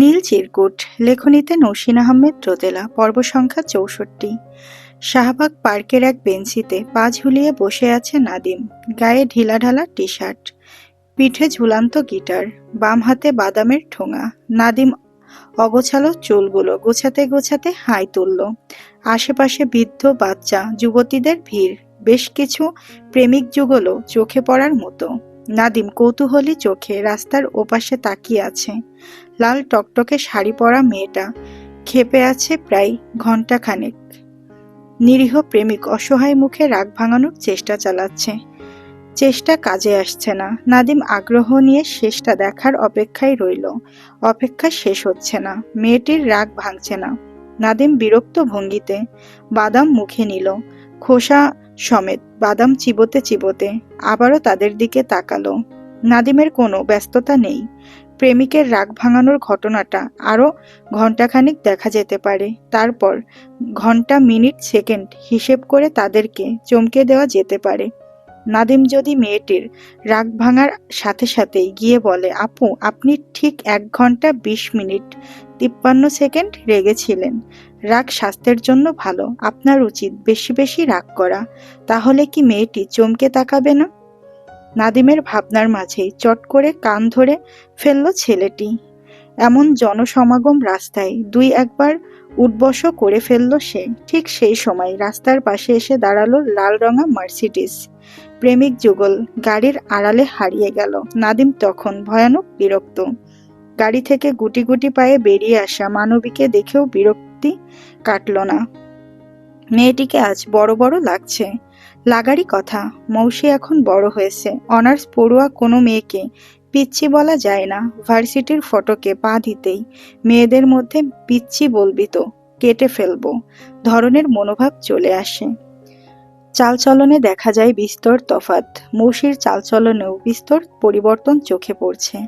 নীল চিরকুট, লেখনীতে নৌসিন আহমেদ রোদেলা পর্ব সংখ্যা চৌষট্টি। শাহবাগ পার্কের এক বেঞ্চিতে পা ঝুলিয়ে বসে আছে নাদিম, গায়ে ঢিলাঢালা টি শার্ট পিঠে ঝুলান্ত গিটার, বাম হাতে বাদামের ঠোঙা। নাদিম অগোছালো চুলগুলো গোছাতে গোছাতে হাই তুলল। আশেপাশে বৃদ্ধ বাচ্চা, যুবতীদের ভিড়, বেশ কিছু প্রেমিক যুগলও চোখে পড়ার মতো। নাদিম কৌতূহলী চোখে রাস্তার ওপাশে তাকিয়ে আছে। লাল টকটকে শাড়ি পরা মেয়েটা। ক্ষেপে আছে প্রায় ঘন্টাখানেক নিরীহ প্রেমিক অসহায় মুখে রাগ ভাঙানোর চেষ্টা চালাচ্ছে। চেষ্টা কাজে আসছে না। নাদিম আগ্রহ নিয়ে শেষটা দেখার অপেক্ষায় রইল। অপেক্ষা শেষ হচ্ছে না। মেয়েটির রাগ ভাঙছে না। নাদিম বিরক্ত ভঙ্গিতে বাদাম মুখে নিল। খোসা সমেত বাদাম চিবোতে চিবোতে আবারও তাদের দিকে তাকালো। নাদিমের কোনো ব্যস্ততা নেই। প্রেমিকের রাগ ভাঙানোর ঘটনাটা আরও ঘন্টাখানিক দেখা যেতে পারে। তারপর ঘণ্টা মিনিট সেকেন্ড হিসেব করে তাদেরকে চমকে দেওয়া যেতে পারে। নাদিম যদি মেয়েটির রাগ ভাঙার সাথে সাথেই গিয়ে বলে, আপু, আপনি ঠিক এক ঘণ্টা বিশ মিনিট তিপ্পান্ন সেকেন্ড রেগেছিলেন। রাগ স্বাস্থ্যের জন্য ভালো, আপনার উচিত বেশি বেশি রাগ করা। তাহলে কি মেয়েটি চমকে তাকাবে না? নাদিমের ভাবনার মাঝেই চট করে কান ধরে ফেলল ছেলেটি। এমন জনসমাগম রাস্তায় দুই একবার উঠবস করে ফেলল সে। ঠিক সেই সময় রাস্তার পাশে এসে দাঁড়াল লাল রঙা মার্সিডিস। প্রেমিক যুগল গাড়ির আড়ালে হারিয়ে গেল। নাদিম তখন ভয়ানক বিরক্ত। গাড়ি থেকে গুটি গুটি পায়ে বেরিয়ে আসা মানবীকে দেখেও বিরক্তি কাটল না। মেয়েটিকে আজ বড় বড় লাগছে। লাগারই কথা, মৌসি এখন বড় হয়েছে। অনার্স পড়ুয়া কোনো মেয়েকে পিচ্ছি বলা যায় না। ভার্সিটির ফটোকে পা দিতেই মেয়েদের মধ্যে পিচ্ছি বলবি তো, কেটে ফেলব। ধরনের মনোভাব চলে আসে। চালচলনে দেখা যায় বিস্তর তফাত মৌসির চালচলনেও বিস্তর পরিবর্তন চোখে পড়ছে।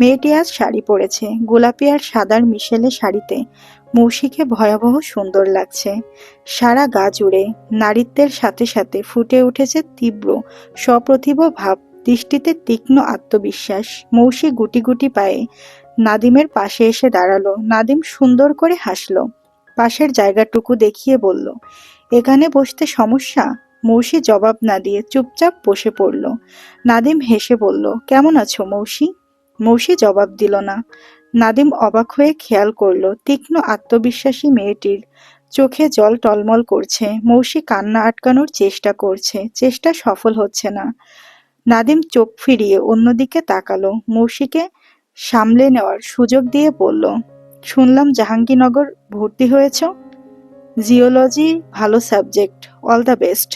মেয়েটি আজ শাড়ি পরেছে। গোলাপি আর সাদার মিশেলে শাড়িতে মৌসিকে ভয়াবহ সুন্দর লাগছে। সারা গা জুড়ে নারীত্বের সাথে সাথে ফুটে উঠেছে তীব্র, সপ্রতিভ ভাব, দৃষ্টিতে তীক্ষ্ণ আত্মবিশ্বাস। মৌসি গুটি গুটি পায়ে নাদিমের পাশে এসে দাঁড়াল। নাদিম সুন্দর করে হাসলো। পাশের জায়গাটুকু দেখিয়ে বলল, এখানে বসতে সমস্যা? মৌসি জবাব না দিয়ে চুপচাপ বসে পড়ল। নাদিম হেসে বলল, কেমন আছো মৌসি? মৌসি জবাব দিল না। নাদিম অবাক হয়ে খেয়াল করল তীক্ষ্ণ আত্মবিশ্বাসী মেয়েটির চোখে জল টলমল করছে। মৌসি কান্না আটকানোর চেষ্টা করছে, চেষ্টা সফল হচ্ছে না। নাদিম চোখ ফিরিয়ে অন্যদিকে তাকালো। মৌসিকে সামলে নেওয়ার সুযোগ দিয়ে বলল, শুনলাম জাহাঙ্গীরনগর ভর্তি হয়েছ? জিওলজি ভালো সাবজেক্ট, অল দ্য বেস্ট।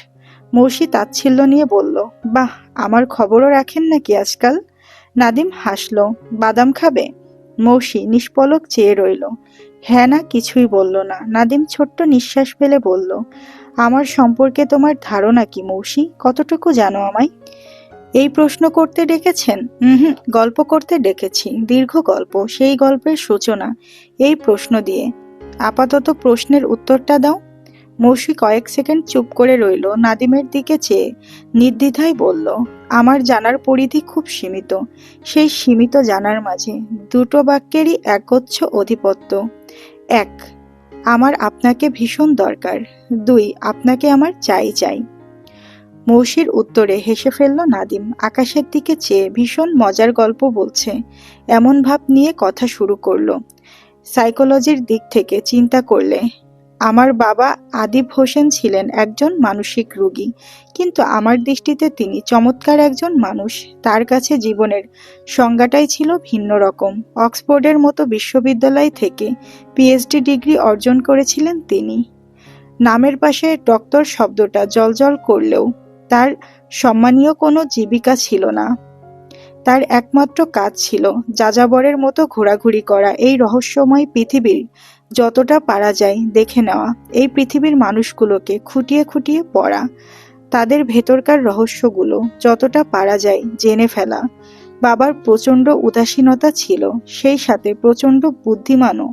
মৌসি তাচ্ছিল্য নিয়ে বলল, বাহ, আমার খবরও রাখেন নাকি আজকাল? নাদিম হাসল, বাদাম খাবে? মৌসি নিষ্পলক চেয়ে রইল। হ্যাঁ না, কিছুই বলল না। নাদিম ছোট্ট নিঃশ্বাস ফেলে বলল, আমার সম্পর্কে তোমার ধারণা কি মৌসি? কতটুকু জানো আমায়? এই প্রশ্ন করতে ডেকেছেন? হুম, গল্প করতে ডেকেছি, দীর্ঘ গল্প, সেই গল্পের সূচনা, এই প্রশ্ন দিয়ে। আপাতত প্রশ্নের উত্তরটা দাও। মৌসি কয়েক সেকেন্ড চুপ করে রইল নাদিমের দিকে চেয়ে। নির্দ্বিধায় বলল, আমার জানার পরিধি খুব সীমিত। সেই সীমিত জানার মাঝে দুটো বাক্যেরই একচ্ছ অধিপত্য। এক, আমার আপনাকে ভীষণ দরকার। দুই, আপনাকে আমার চাই চাই। মৌসির উত্তরে হেসে ফেলল নাদিম। আকাশের দিকে চেয়ে ভীষণ মজার গল্প বলছে। এমন ভাব নিয়ে কথা শুরু করল। সাইকোলজির দিক থেকে চিন্তা করলে আমার বাবা আদিব হোসেন ছিলেন একজন মানসিক রোগী, কিন্তু আমার দৃষ্টিতে তিনি চমৎকার একজন মানুষ। তার কাছে জীবনের সংজ্ঞাটাই ছিল ভিন্ন রকম। অক্সফোর্ডের মতো বিশ্ববিদ্যালয় থেকে পিএইচডি ডিগ্রি অর্জন করেছিলেন তিনি। নামের পাশে ডক্টর শব্দটা জলজল করলেও তার সম্মানীয় কোনো জীবিকা ছিল না। তার একমাত্র কাজ ছিল যাযাবরের মতো ঘোরাঘুরি করা। এই রহস্যময় পৃথিবীর যতটা পারা যায় দেখে নেওয়া এই পৃথিবীর মানুষগুলোকে খুঁটিয়ে খুঁটিয়ে পড়া। তাদের ভেতরকার রহস্যগুলো যতটা পারা যায় জেনে ফেলা। বাবার প্রচণ্ড উদাসীনতা ছিল, সেই সাথে প্রচণ্ড বুদ্ধিমানও।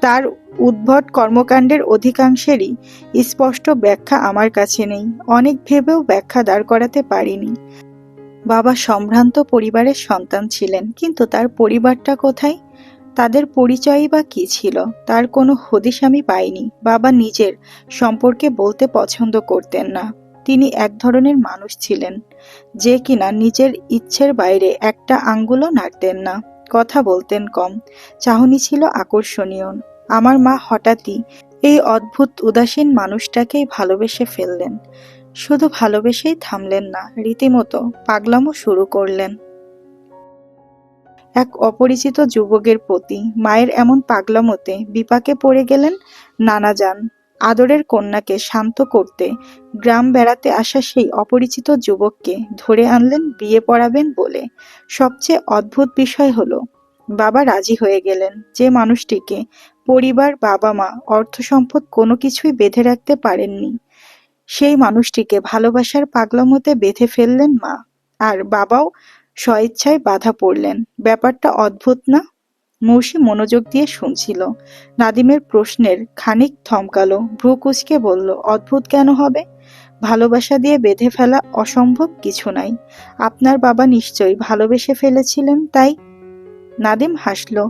তার উদ্ভট কর্মকাণ্ডের অধিকাংশেরই স্পষ্ট ব্যাখ্যা আমার কাছে নেই, অনেক ভেবেও ব্যাখ্যা দাঁড় করাতে পারিনি। বাবা সম্ভ্রান্ত পরিবারের সন্তান ছিলেন, কিন্তু তার পরিবারটা কোথায়? তাদের পরিচয়ই বা কী ছিল, তার কোনো হদিশ আমি পাইনি। বাবা নিজের সম্পর্কে বলতে পছন্দ করতেন না। তিনি এক ধরনের মানুষ ছিলেন, যে কিনা নিজের ইচ্ছের বাইরে একটা আঙ্গুলও নাড়তেন না। কথা বলতেন কম, চাহনি ছিল আকর্ষণীয়। আমার মা হঠাৎই এই অদ্ভুত, উদাসীন মানুষটাকেই ভালোবেসে ফেললেন। শুধু ভালোবেসেই থামলেন না, রীতিমতো পাগলামো শুরু করলেন। এক অপরিচিত যুবকের প্রতি মায়ের এমন পাগলামোতে বিপাকে পড়ে গেলেন নানা যান আদরের কন্যাকে শান্ত করতে গ্রাম বেড়াতে আসা সেই অপরিচিত যুবককে ধরে আনলেন বিয়ে পড়াবেন বলে। সবচেয়ে অদ্ভুত বিষয় হলো, বাবা রাজি হয়ে গেলেন যে মানুষটিকে পরিবার বাবা মা অর্থ সম্পদ কোনো কিছুই বেঁধে রাখতে পারেননি। সেই মানুষটিকে ভালোবাসার পাগলামোতে বেঁধে ফেললেন মা। আর বাবাও স্বইচ্ছায় বাধা পড়লেন। ব্যাপারটা অদ্ভুত না? মৌসি মনোযোগ দিয়ে শুনছিল। নাদিমের প্রশ্নের খানিক থমকালো। ভ্রু কুচকে বলল, অদ্ভুত কেন হবে? ভালোবাসা দিয়ে বেঁধে ফেলা অসম্ভব কিছু নাই। আপনার বাবা নিশ্চয়ই ভালোবেসে ফেলেছিলেন, তাই? নাদিম হাসল,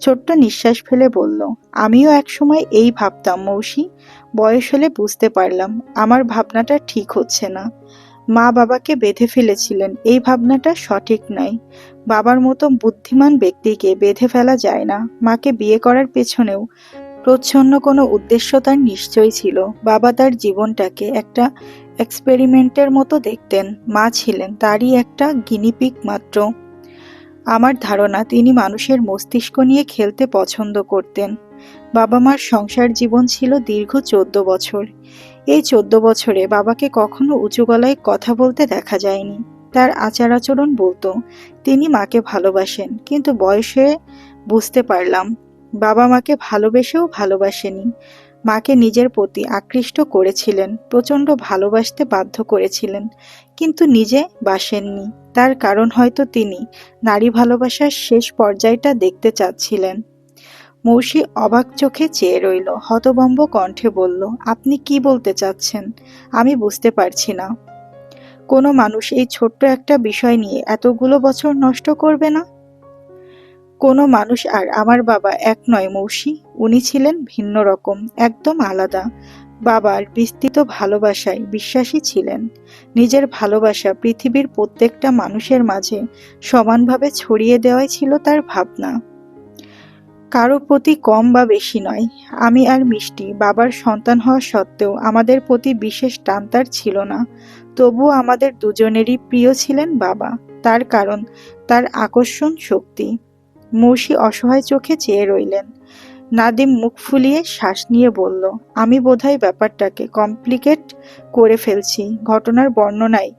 ছোট্ট নিঃশ্বাস ফেলে বলল, আমিও একসময় এই ভাবতাম মৌসি। বয়স হলে বুঝতে পারলাম। আমার ভাবনাটা ঠিক হচ্ছে না। মা বাবাকে বেঁধে ফেলেছিলেন। এই ভাবনাটা সঠিক নয় বাবার মতো বুদ্ধিমান ব্যক্তিকে বেঁধে ফেলা যায় না। মাকে বিয়ে করার পেছনেও প্রচ্ছন্ন কোনো উদ্দেশ্য তার নিশ্চয়ই ছিল। বাবা তার জীবনটাকে একটা এক্সপেরিমেন্টের মতো দেখতেন। মা ছিলেন তারই একটা গিনিপিক মাত্র। আমার ধারণা, তিনি মানুষের মস্তিষ্ক নিয়ে খেলতে পছন্দ করতেন। বাবা মার সংসার জীবন ছিল দীর্ঘ চোদ্দ বছর। এই চোদ্দ বছরে বাবাকে কখনো উঁচু গলায় কথা বলতে দেখা যায়নি। তার আচার আচরণ বলতো, তিনি মাকে ভালোবাসেন, কিন্তু বয়সে বুঝতে পারলাম, বাবা মাকে ভালোবেসেও ভালোবাসেনি। মাকে নিজের প্রতি আকৃষ্ট করেছিলেন, প্রচণ্ড ভালোবাসতে বাধ্য করেছিলেন, কিন্তু নিজে বাসেননি। তার কারণ হয়তো তিনি নারী ভালোবাসার শেষ পর্যায়টা দেখতে চাচ্ছিলেন। মৌসি অবাক চোখে চেয়ে রইল। হতবম্ব কণ্ঠে বলল, আপনি কি বলতে চাচ্ছেন? আমি বুঝতে পারছি না। কোনো মানুষ এই ছোট্ট একটা বিষয় নিয়ে এতগুলো বছর নষ্ট করবে না? কোনো মানুষ আর আমার বাবা এক নয় মৌসি। উনি ছিলেন ভিন্ন রকম, একদম আলাদা। বাবার বিস্তৃত ভালোবাসায় বিশ্বাসী ছিলেন। নিজের ভালোবাসা পৃথিবীর প্রত্যেকটা মানুষের মাঝে সমানভাবে ছড়িয়ে দেওয়াই ছিল তার ভাবনা। কারও প্রতি কম বা বেশি নয়। আমি আর মিষ্টি, বাবার সন্তান হওয়া সত্ত্বেও আমাদের প্রতি বিশেষ টান তার ছিল না। তবুও আমাদের দুজনেরই প্রিয় ছিলেন বাবা। তার কারণ, তার আকর্ষণ শক্তি। মৌসি অসহায় চোখে চেয়ে রইলেন। নাদিম মুখ ফুলিয়ে শ্বাস নিয়ে বলল, আমি বোধহয় ব্যাপারটাকে কমপ্লিকেট করে ফেলছি। ঘটনার বর্ণনায়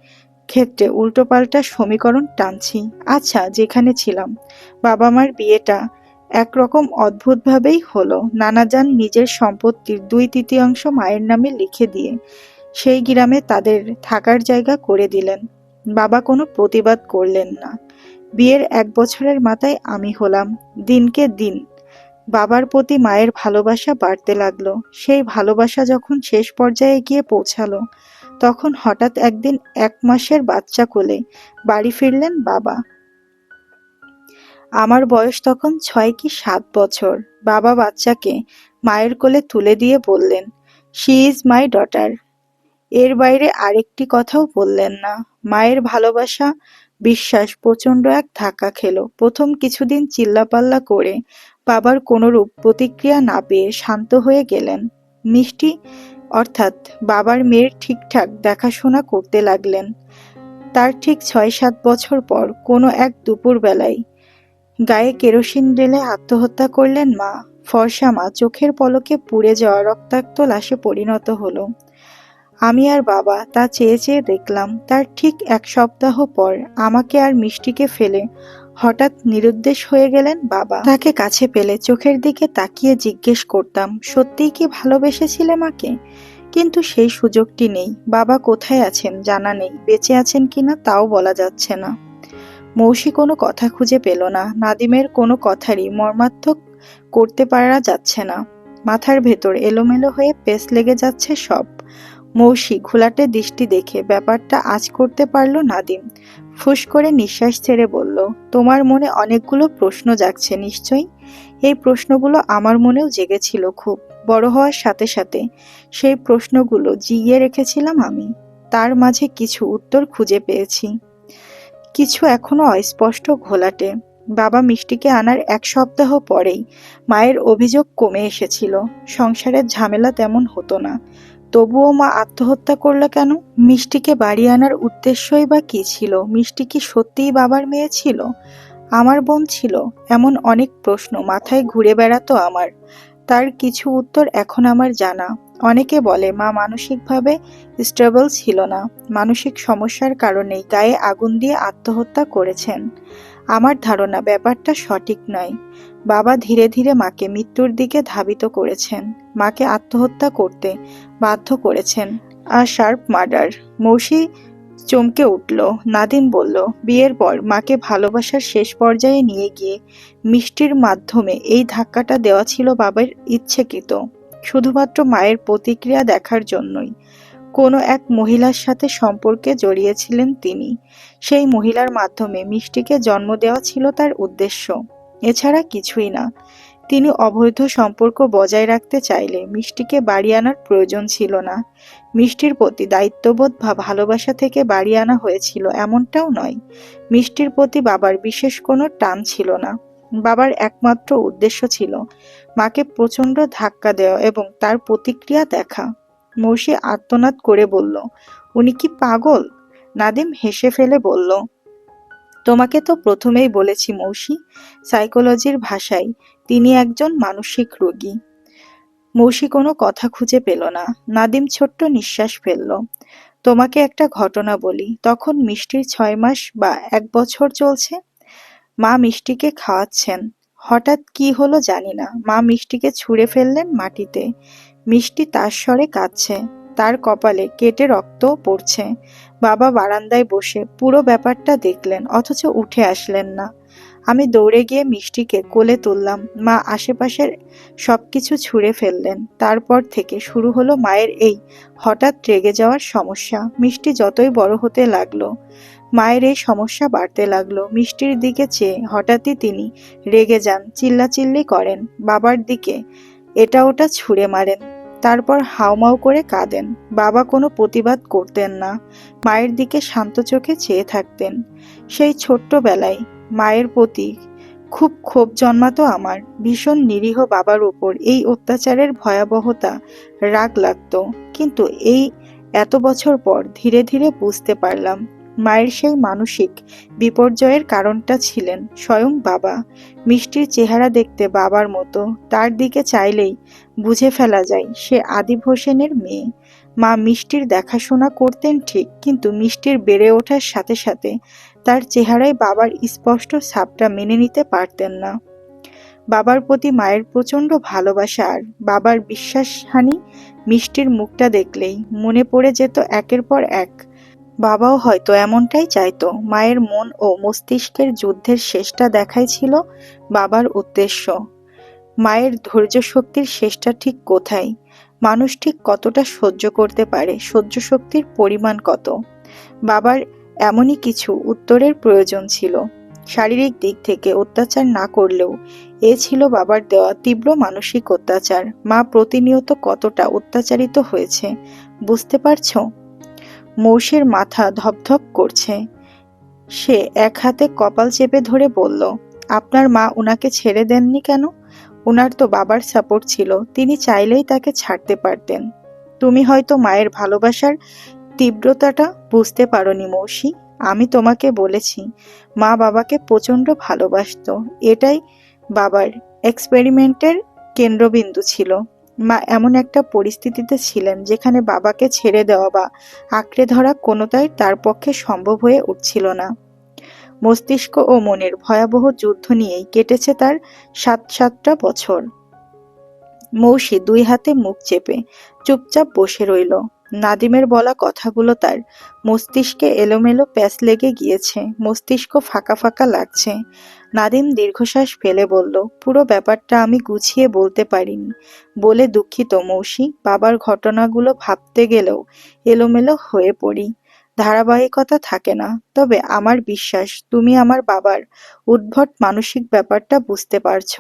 ক্ষেত্রে উল্টোপাল্টা সমীকরণ টানছি। আচ্ছা যেখানে ছিলাম। বাবা মার বিয়েটা একরকম অদ্ভুতভাবেই হলো। নানাজান নিজের সম্পত্তির দুই তৃতীয়াংশ মায়ের নামে লিখে দিয়ে সেই গ্রামে তাদের থাকার জায়গা করে দিলেন। বাবা কোনো প্রতিবাদ করলেন না। বিয়ের এক বছরের মাথায় আমি হলাম, দিনকে দিন। বাবার প্রতি মায়ের ভালোবাসা বাড়তে লাগল। সেই ভালোবাসা যখন শেষ পর্যায়ে গিয়ে পৌঁছালো, তখন হঠাৎ একদিন এক মাসের বাচ্চা কোলে বাড়ি ফিরলেন বাবা। আমার বয়স তখন ছয় কি সাত বছর। বাবা বাচ্চাকে মায়ের কোলে তুলে দিয়ে বললেন শি ইজ মাই ডটার এর বাইরে আরেকটি কথাও বললেন না। মায়ের ভালোবাসা, বিশ্বাস প্রচণ্ড এক ধাক্কা খেলো। প্রথম কিছুদিন চিল্লাপাল্লা করে বাবার কোনোরূপ প্রতিক্রিয়া না পেয়ে শান্ত হয়ে গেলেন। মিষ্টি, অর্থাৎ বাবার মেয়ের ঠিকঠাক দেখাশোনা করতে লাগলেন। তার ঠিক ছয় সাত বছর পর, কোনো এক দুপুর বেলায় গায়ে কেরোসিন ঢেলে আত্মহত্যা করলেন মা। ফর্সা মা চোখের পলকে পুড়ে যাওয়া রক্তাক্ত লাশে পরিণত হলো। আমি আর বাবা তা চেয়ে চেয়ে দেখলাম, তার ঠিক এক সপ্তাহ পর আমাকে আর মিষ্টিকে ফেলে হঠাৎ নিরুদ্দেশ হয়ে গেলেন বাবা। তাকে কাছে পেলে চোখের দিকে তাকিয়ে জিজ্ঞেস করতাম, সত্যিই কি ভালোবেসেছিলে মাকে? কিন্তু সেই সুযোগটি নেই। বাবা কোথায় আছেন জানা নেই, বেঁচে আছেন কিনা তাও বলা যাচ্ছে না। মৌসি কোনো কথা খুঁজে পেল না। নাদিমের কোনো কথারই মর্মার্থক করতে পারা যাচ্ছে না। মাথার ভেতর এলোমেলো হয়ে পেস লেগে যাচ্ছে সব। মৌসি ঘোলাটে দৃষ্টি দেখে ব্যাপারটা আজ করতে পারল নাদিম। ফুস করে নিঃশ্বাস ছেড়ে বলল, তোমার মনে অনেকগুলো প্রশ্ন জাগছে নিশ্চয়ই? এই প্রশ্নগুলো আমার মনেও জেগেছিল খুব। বড় হওয়ার সাথে সাথে সেই প্রশ্নগুলো জিগিয়ে রেখেছিলাম আমি। তার মাঝে কিছু উত্তর খুঁজে পেয়েছি। কিছু এখনও অস্পষ্ট ঘোলাটে। বাবা মিষ্টিকে আনার এক সপ্তাহ পরেই মায়ের অভিযোগ কমে এসেছিল। সংসারের ঝামেলা তেমন হতো না। তবুও মা আত্মহত্যা করল কেন? মিষ্টিকে বাড়ি আনার উদ্দেশ্যই বা কি ছিল? মিষ্টি কি সত্যিই বাবার মেয়ে ছিল? আমার বোন ছিল? এমন অনেক প্রশ্ন মাথায় ঘুরে বেড়াতো আমার। তার কিছু উত্তর এখন আমার জানা। অনেকে বলে, মা, মানসিকভাবে স্টেবল ছিল না। মানসিক সমস্যার কারণেই গায়ে আগুন দিয়ে আত্মহত্যা করেছেন। আমার ধারণা, ব্যাপারটা সঠিক নয়। বাবা ধীরে ধীরে মাকে মৃত্যুর দিকে ধাবিত করেছেন। মাকে আত্মহত্যা করতে বাধ্য করেছেন। আর শার্প মার্ডার। মৌসি চমকে উঠল। নাদিম বলল, বিয়ের পর মাকে ভালোবাসার শেষ পর্যায়ে নিয়ে গিয়ে মিষ্টির মাধ্যমে এই ধাক্কাটা দেওয়া ছিল বাবার ইচ্ছেকৃত। শুধুমাত্র মায়ের প্রতিক্রিয়া দেখার জন্যই। কোনো এক মহিলার সাথে সম্পর্কে জড়িয়েছিলেন তিনি। সেই মহিলার মাধ্যমে মিষ্টিকে জন্ম দেওয়া ছিল তার উদ্দেশ্য। এছাড়া কিছুই না। তিনি অবৈধ সম্পর্ক বজায় রাখতে চাইলে মিষ্টিকে বাড়ি আনার প্রয়োজন ছিল না। মিষ্টির প্রতি দায়িত্ববোধ বা ভালোবাসা থেকে বাড়ি আনা হয়েছিল এমনটাও নয়। মিষ্টির প্রতি বাবার বিশেষ কোনো টান ছিল না। বাবার একমাত্র উদ্দেশ্য ছিল মাকে প্রচণ্ড ধাক্কা দেওয়া এবং তার প্রতিক্রিয়া দেখা। মৌসি আত্মনাদ করে বলল, উনি কি পাগল? নাদিম হেসে ফেলে বলল তোমাকে তো প্রথমেই বলেছি মৌসি সাইকোলজির ভাষায় তিনি একজন মানসিক রোগী। মৌসি কোনো কথা খুঁজে পেল না, নাদিম ছোট্ট নিঃশ্বাস ফেলল। তোমাকে একটা ঘটনা বলি, তখন মিষ্টির ছয় মাস বা এক বছর চলছে। মা মিষ্টিকে খাওয়াচ্ছেন, হঠাৎ কি হলো জানি না। মা মিষ্টিকে ছুঁড়ে ফেললেন মাটিতে, মিষ্টি তার স্বরে কাঁদছে। তার কপালে কেটে রক্ত পড়ছে। বাবা বারান্দায় বসে পুরো ব্যাপারটা দেখলেন, অথচ উঠে আসলেন না। আমি দৌড়ে গিয়ে মিষ্টিকে কোলে তুললাম। মা আশেপাশের সবকিছু ছুঁড়ে ফেললেন। তারপর থেকে শুরু হলো মায়ের এই হঠাৎ রেগে যাওয়ার সমস্যা। মিষ্টি যতই বড় হতে লাগল, মায়ের এই সমস্যা বাড়তে লাগল। মিষ্টির দিকে চেয়ে হঠাৎই তিনি রেগে যান, চিল্লাচিল্লি করেন। বাবার দিকে এটা ওটা ছুঁড়ে মারেন। তারপর হাউমাউ করে কাঁদেন। বাবা কোনো প্রতিবাদ করতেন না। মায়ের দিকে শান্ত চোখে চেয়ে থাকতেন। সেই ছোট্টবেলায় মায়ের প্রতি খুব ক্ষোভ জন্মাতো আমার। ভীষণ নিরীহ বাবার উপর এই অত্যাচারের ভয়াবহতা রাগ লাগতো। কিন্তু এই এত বছর পর ধীরে ধীরে বুঝতে পারলাম মায়ের সেই মানসিক বিপর্যয়ের কারণটা ছিলেন স্বয়ং বাবা। মিষ্টির চেহারা দেখতে বাবার মতো, তার দিকে চাইলেই বুঝে ফেলা যায় সে আদিব হোসেনের মেয়ে। মা মিষ্টির দেখাশোনা করতেন ঠিক, কিন্তু মিষ্টির বেড়ে ওঠার সাথে সাথে তার চেহারায় বাবার স্পষ্ট ছাপটা মেনে নিতে পারতেন না। বাবার প্রতি মায়ের প্রচণ্ড ভালোবাসা আর বাবার বিশ্বাসহানি মিষ্টির মুখটা দেখলেই মনে পড়ে যেত একের পর এক বাবাও হয়তো এমনটাই চাইতো। মায়ের মন ও মস্তিষ্কের যুদ্ধের শেষটা দেখাই ছিল বাবার উদ্দেশ্য। মায়ের ধৈর্য শক্তির শেষটা ঠিক কোথায়? মানুষ ঠিক কতটা সহ্য করতে পারে? সহ্য শক্তির পরিমাণ কত? বাবার এমনই কিছু উত্তরের প্রয়োজন ছিল। শারীরিক দিক থেকে অত্যাচার না করলেও এ ছিল বাবার দেওয়া তীব্র মানসিক অত্যাচার। মা প্রতিনিয়ত কতটা অত্যাচারিত হয়েছে, বুঝতে পারছ? মৌসের মাথা ধপধপ করছে। সে এক হাতে কপাল চেপে ধরে বলল, আপনার মা ওনাকে ছেড়ে দেননি কেন? ওনার তো বাবার সাপোর্ট ছিল, তিনি চাইলেই তাকে ছাড়তে পারতেন। তুমি হয়তো মায়ের ভালোবাসার তীব্রতাটা বুঝতে পারোনি মৌসি। আমি তোমাকে বলেছি, মা বাবাকে প্রচণ্ড ভালোবাসত। এটাই বাবার এক্সপেরিমেন্টের কেন্দ্রবিন্দু ছিল। মা এমন একটা পরিস্থিতিতে ছিলেন যেখানে বাবাকে ছেড়ে দেওয়া বা আঁকড়ে ধরা কোনোটাই তার পক্ষে সম্ভব হয়ে উঠছিল না। মস্তিষ্ক ও মনের ভয়াবহ যুদ্ধ নিয়েই কেটেছে তার সাত সাতটা বছর। মৌসি দুই হাতে মুখ চেপে চুপচাপ বসে রইল। নাদিমের বলা কথাগুলো তার মস্তিষ্কে এলোমেলো প্যাচ লেগে গিয়েছে। মস্তিষ্ক ফাঁকা ফাঁকা লাগছে। নাদিম দীর্ঘশ্বাস ফেলে বলল, পুরো ব্যাপারটা আমি গুছিয়ে বলতে পারিনি। বলে দুঃখিত মৌসি, বাবার ঘটনাগুলো ভাবতে গেলেও এলোমেলো হয়ে পড়ি। ধারাবাহিকতা থাকে না, তবে আমার বিশ্বাস, তুমি আমার বাবার উদ্ভট মানসিক ব্যাপারটা বুঝতে পারছ।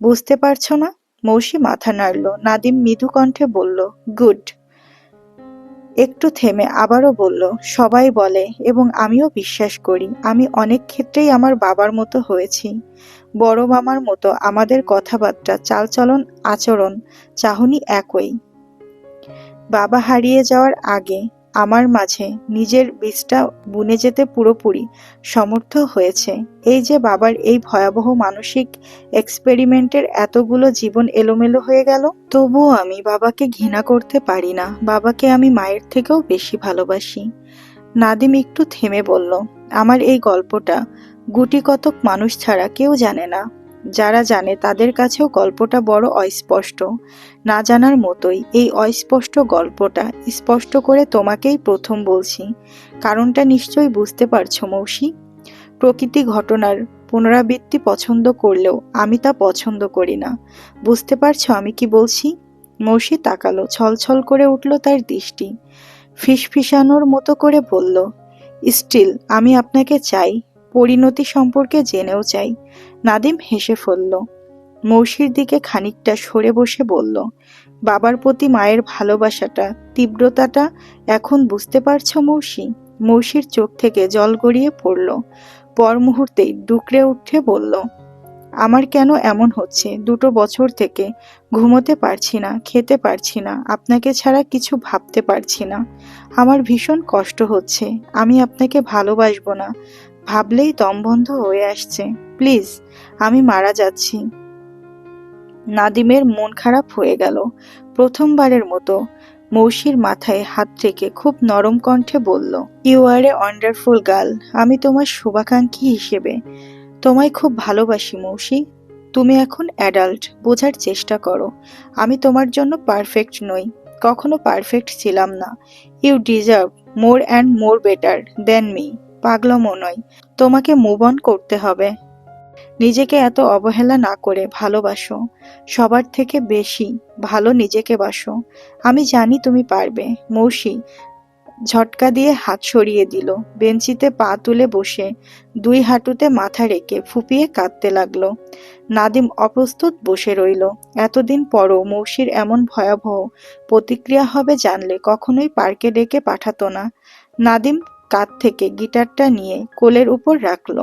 বুঝতে পারছ না? মৌসি মাথা নাড়ল। নাদিম মৃদু কণ্ঠে বলল, গুড। একটু থেমে আবারও বলল, সবাই বলে এবং আমিও বিশ্বাস করি, আমি অনেক ক্ষেত্রেই আমার বাবার মতো হয়েছি। বড় মামার মতো আমাদের কথাবার্তা, চালচলন আচরণ, চাহনি একই। বাবা হারিয়ে যাওয়ার আগে আমার মাঝে নিজের বীজটা বুনে যেতে পুরোপুরি সমর্থ হয়েছে। এই যে বাবার এই ভয়াবহ মানসিক এক্সপেরিমেন্টের এতগুলো জীবন এলোমেলো হয়ে গেল, তবুও আমি বাবাকে ঘৃণা করতে পারি না। বাবাকে আমি মায়ের থেকেও বেশি ভালোবাসি। নাদিম একটু থেমে বলল, আমার এই গল্পটা গুটি কতক মানুষ ছাড়া কেউ জানে না। যারা জানে তাদের কাছেও গল্পটা বড় অস্পষ্ট। না জানার মতোই এই অস্পষ্ট গল্পটা স্পষ্ট করে তোমাকেই প্রথম বলছি। কারণটা নিশ্চয়ই বুঝতে পারছ মৌসি? প্রকৃতি ঘটনার পুনরাবৃত্তি পছন্দ করলেও আমি তা পছন্দ করি না। বুঝতে পারছ আমি কি বলছি? মৌসি তাকালো, ছলছল করে উঠল তার দৃষ্টি। ফিসফিসানোর মতো করে বলল, স্টিল, আমি আপনাকে চাই। পরিণতি সম্পর্কে জেনেও চাই। নাদিম হেসে ফেলল। মৌসির দিকে খানিকটা সরে বসে বলল, বাবার প্রতি মায়ের ভালোবাসাটা, তীব্রতাটা এখন বুঝতে পারছ মৌসি? মৌসির চোখ থেকে জল গড়িয়ে পড়ল। পর মুহূর্তেই ডুকরে উঠে বলল, আমার কেন এমন হচ্ছে? দুটো বছর থেকে ঘুমোতে পারছি না, খেতে পারছি না, আপনাকে ছাড়া কিছু ভাবতে পারছি না। আমার ভীষণ কষ্ট হচ্ছে, আমি আপনাকে ভালোবাসবো না। ভাবলেই দম বন্ধ হয়ে আসছে। প্লিজ, আমি মারা যাচ্ছি। নাদিমের মন খারাপ হয়ে গেল প্রথমবারের মতো। মৌসির মাথায় হাত রেখে খুব নরম কণ্ঠে বলল you are a wonderful girl আমি তোমার শুভাকাঙ্ক্ষী হিসেবে। তোমায় খুব ভালোবাসি মৌসি। তুমি এখন অ্যাডাল্ট বোঝার চেষ্টা করো। আমি তোমার জন্য পারফেক্ট নই। কখনো পারফেক্ট ছিলাম না। You deserve more and more better than me পাগলমও নয়, তোমাকে মুভ অন করতে হবে। নিজেকে এত অবহেলা না করে ভালোবাসো, সবার থেকে বেশি ভালো নিজেকে বাসো। আমি জানি তুমি পারবে, মৌসি ঝটকা দিয়ে হাত সরিয়ে দিল, বেঞ্চিতে পা তুলে বসে দুই হাঁটুতে মাথা রেখে ফুপিয়ে কাঁদতে লাগল। নাদিম অপ্রস্তুত বসে রইল, এতদিন পরও মৌসির এমন ভয়াবহ প্রতিক্রিয়া হবে জানলে কখনোই পার্কে ডেকে পাঠাতো না। নাদিম কাঁধ থেকে গিটারটা নিয়ে কোলের উপর রাখল।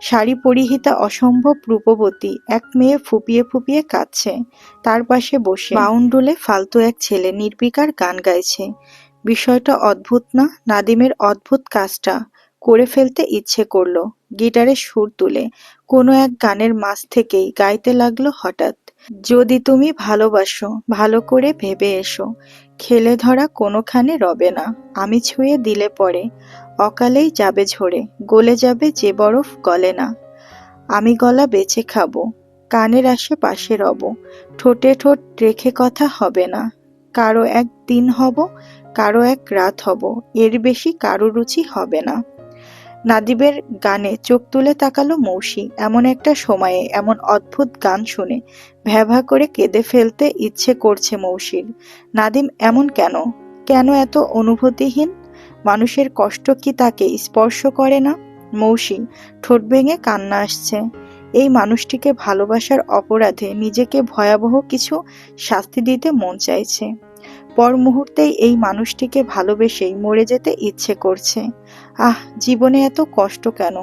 শাড়ি পরিহিতা অসম্ভব রূপবতী এক মেয়ে ফুপিয়ে ফুপিয়ে কাঁদছে। তার পাশে বসে বাউন্ডুলে ফালতু এক ছেলে নির্বিকার গান গাইছে। বিষয়টা অদ্ভুত না? নাদিমের অদ্ভুত কাজটা করে ফেলতে ইচ্ছে করল। গিটারে সুর তুলে কোনো এক গানের মাঝ থেকেই গাইতে লাগল হঠাৎ। যদি তুমি ভালোবাসো, ভালো করে ভেবে এসো খেলে ধরা কোনোখানে রবে না। আমি ছুঁয়ে দিলে পরে, অকালেই যাবে ঝরে, গলে যাবে যে বরফ গলে না। আমি গলা বেঁচে খাব, কানের আসে পাশে রব, ঠোঁটে ঠোঁট রেখে কথা হবে না। কারও এক দিন হব, কারও এক রাত হব, এর বেশি কারও রুচি হবে না। নাদিবের গানে চোখ তুলে তাকালো মৌসি। এমন একটা সময়ে, এমন অদ্ভুত গান শুনে। ভ্যাভা করে কেঁদে ফেলতে ইচ্ছে করছে মৌসির। নাদিম, এমন কেন? কেন এত অনুভূতিহীন? মানুষের কষ্ট কি তাকে স্পর্শ করে না? মৌসি, ঠোঁট ভেঙে কান্না আসছে। এই মানুষটিকে ভালোবাসার অপরাধে নিজেকে ভয়াবহ কিছু শাস্তি দিতে মন চাইছে। পর মুহূর্তেই এই মানুষটিকে ভালোবেসেই মরে যেতে ইচ্ছে করছে। আহ, জীবনে এত কষ্ট কেন?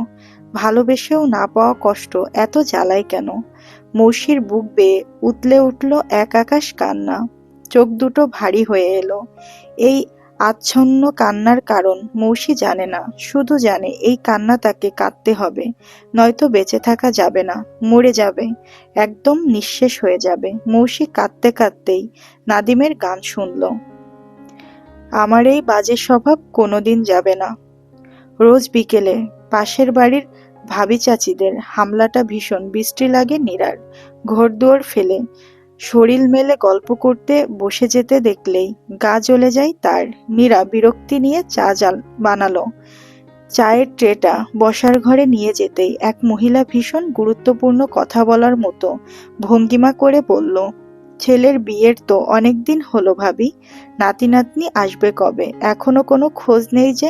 ভালোবেসেও না পাওয়া কষ্ট এত জ্বালায় কেন? মৌসির বুক বেয়ে উতলে উঠল এক আকাশ কান্না। চোখ দুটো ভারী হয়ে এলো। এই আচ্ছন্ন কান্নার কারণ মৌসি জানে না, শুধু জানে এই কান্না তাকে কাঁদতে হবে, নয়তো বেঁচে থাকা যাবে না, মরে যাবে, একদম নিঃশেষ হয়ে যাবে। মৌসি কাঁদতে কাঁদতেই নাদিমের গান শুনল। আমার এই বাজে স্বভাব কোনোদিন যাবে না রোজ বিকেলে পাশের বাড়ির ভাবি চাচিদের হামলাটা ভীষণ বৃষ্টি লাগে নিরার। ঘরদুয়ার ফেলে শরীর মেলে গল্প করতে বসে যেতে দেখলেই গা জ্বলে যায় তার। নীরা বিরক্তি নিয়ে চা জাল বানালো। চায়ের ট্রেটা বসার ঘরে নিয়ে যেতেই এক মহিলা ভীষণ গুরুত্বপূর্ণ কথা বলার মতো ভঙ্গিমা করে বলল, ছেলের বিয়ের তো অনেক দিন হলো ভাবি। নাতি নাতনি আসবে কবে? এখনও কোনো খোঁজ নেই যে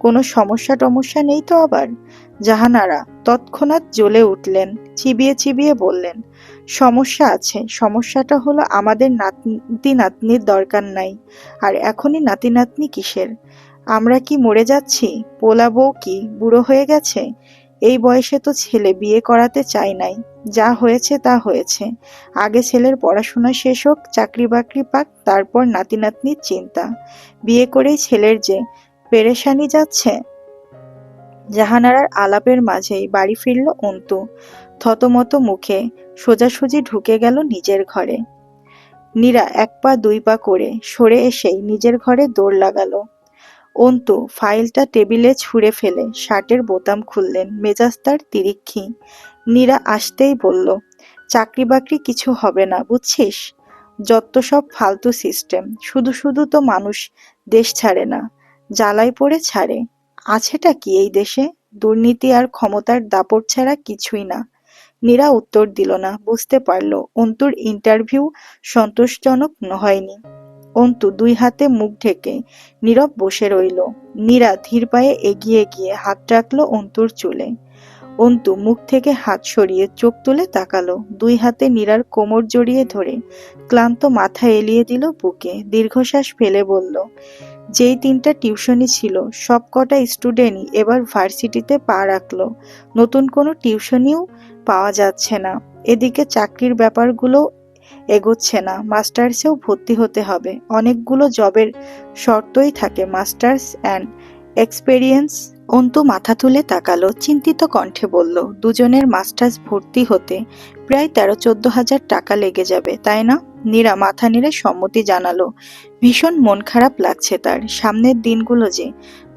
কোনো সমস্যা টমস্যা নেই তো আবার? জাহানারা তৎক্ষণাৎ জ্বলে উঠলেন, চিবিয়ে চিবিয়ে বললেন, সমস্যা আছে, সমস্যাটা হলো আমাদের নাতি নাতনির দরকার নাই। আর এখনই নাতি নাতনি কিসের? আমরা কি মরে যাচ্ছি? পোলা বউ কি বুড়ো হয়ে গেছে? এই বয়সে তো ছেলে বিয়ে করাতে চাই নাই। যা হয়েছে তা হয়েছে। আগে ছেলের পড়াশোনা শেষ হোক চাকরি বাকরি পাক, তারপর নাতি নাতনির চিন্তা। বিয়ে করেই ছেলের যে পেরেশানি যাচ্ছে? জাহানারার আলাপের মাঝেই বাড়ি ফিরল অন্তু। থতমত মুখে সোজাসুজি ঢুকে গেল নিজের ঘরে। নীরা এক পা দুই পা করে সরে এসেই নিজের ঘরে দৌড় লাগালো। অন্তু ফাইলটা টেবিলে ছুঁড়ে ফেলে শার্টের বোতাম খুললেন, মেজাজ তার তিরিক্ষি। নীরা আসতেই বলল চাকরি বাকরি কিছু হবে না, বুঝছিস? যত সব ফালতু সিস্টেম, শুধু শুধু তো মানুষ দেশ ছাড়ে না। জ্বালায় পড়ে ছাড়ে। আছেটা কি এই দেশে? দুর্নীতি আর ক্ষমতার দাপট ছাড়া কিছুই না। নীরা উত্তর দিল না, বুঝতে পারল, অন্তুর ইন্টারভিউ সন্তোষজনক হয়নি অন্তু দুই হাতে মুখ ঢেকে নীরব বসে রইল। নীরা ধীর পায়ে এগিয়ে গিয়ে হাত রাখল অন্তুর চুলে। অন্তু মুখ থেকে হাত সরিয়ে চোখ তুলে তাকালো। দুই হাতে নীরার কোমর জড়িয়ে ধরে ক্লান্ত মাথা এলিয়ে দিল বুকে। দীর্ঘশ্বাস ফেলে বলল, যেই তিনটা টিউশনি ছিল সব কটা স্টুডেন্টই এবার ভার্সিটিতে পা রাখল। নতুন কোনো টিউশনিও পাওয়া যাচ্ছে না। এদিকে চাকরির ব্যাপারগুলো এগোচ্ছে না। মাস্টার্সেও ভর্তি হতে হবে। অনেকগুলো জবের শর্তই থাকে, মাস্টার্স অ্যান্ড এক্সপেরিয়েন্স অন্তু মাথা তুলে তাকালো, চিন্তিত কণ্ঠে বলল, দুজনের মাস্টার্স ভর্তি হতে প্রায় তেরো চোদ্দ হাজার টাকা লেগে যাবে, তাই না? নীরা মাথা নেড়ে সম্মতি জানালো, ভীষণ মন খারাপ লাগছে তার, সামনের দিনগুলো যে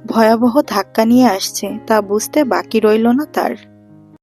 ভয়াবহ ধাক্কা নিয়ে আসছে, তা বুঝতে বাকি রইল না তার।